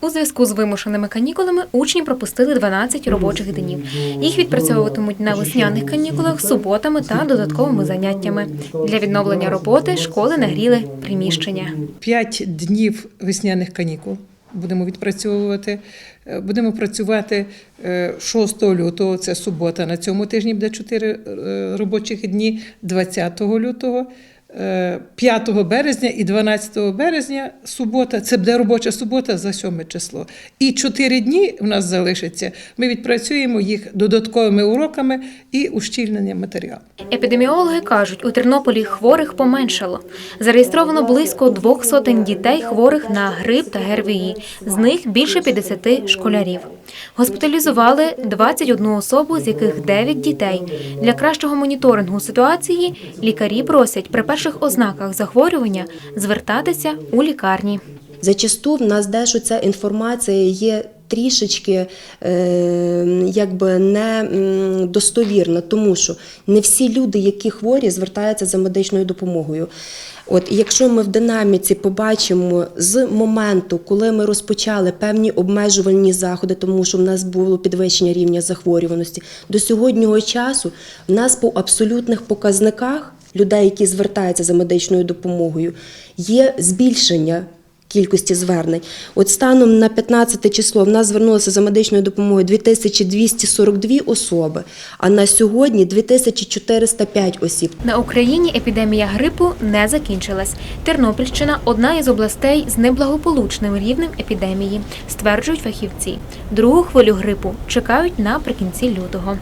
У зв'язку з вимушеними канікулами учні пропустили 12 робочих днів. Їх відпрацьовуватимуть на весняних канікулах, суботами та додатковими заняттями. Для відновлення роботи школи нагріли приміщення. П'ять днів весняних канікул будемо відпрацьовувати. Е, Будемо працювати е, 6 лютого, це субота. На цьому тижні буде 4 робочих дні, 20 лютого. Е, 5 березня і 12 березня субота, це буде робоча субота за 7 число. І 4 дні в нас залишиться. Ми відпрацюємо їх додатковими уроками і ущільненням матеріалу. Епідеміологи кажуть, у Тернополі хворих поменшало. Зареєстровано близько двох сотень дітей хворих на грип та ГРВІ. З них більше 50 школярів. Госпіталізували 21 особу, з яких 9 дітей. Для кращого моніторингу ситуації лікарі просять при перших ознаках захворювання звертатися у лікарні. Зачасту в нас дещо ця інформація є трішечки е, якби не достовірна, тому що не всі люди, які хворі, звертаються за медичною допомогою. От якщо ми в динаміці побачимо з моменту, коли ми розпочали певні обмежувальні заходи, тому що в нас було підвищення рівня захворюваності, до сьогоднішнього часу в нас по абсолютних показниках людей, які звертаються за медичною допомогою, є збільшення кількості звернень. От станом на 15 число в нас звернулося за медичною допомогою 2242 особи, а на сьогодні 2405 осіб. На Україні епідемія грипу не закінчилась. Тернопільщина одна із областей з неблагополучним рівнем епідемії, стверджують фахівці. Другу хвилю грипу чекають наприкінці лютого.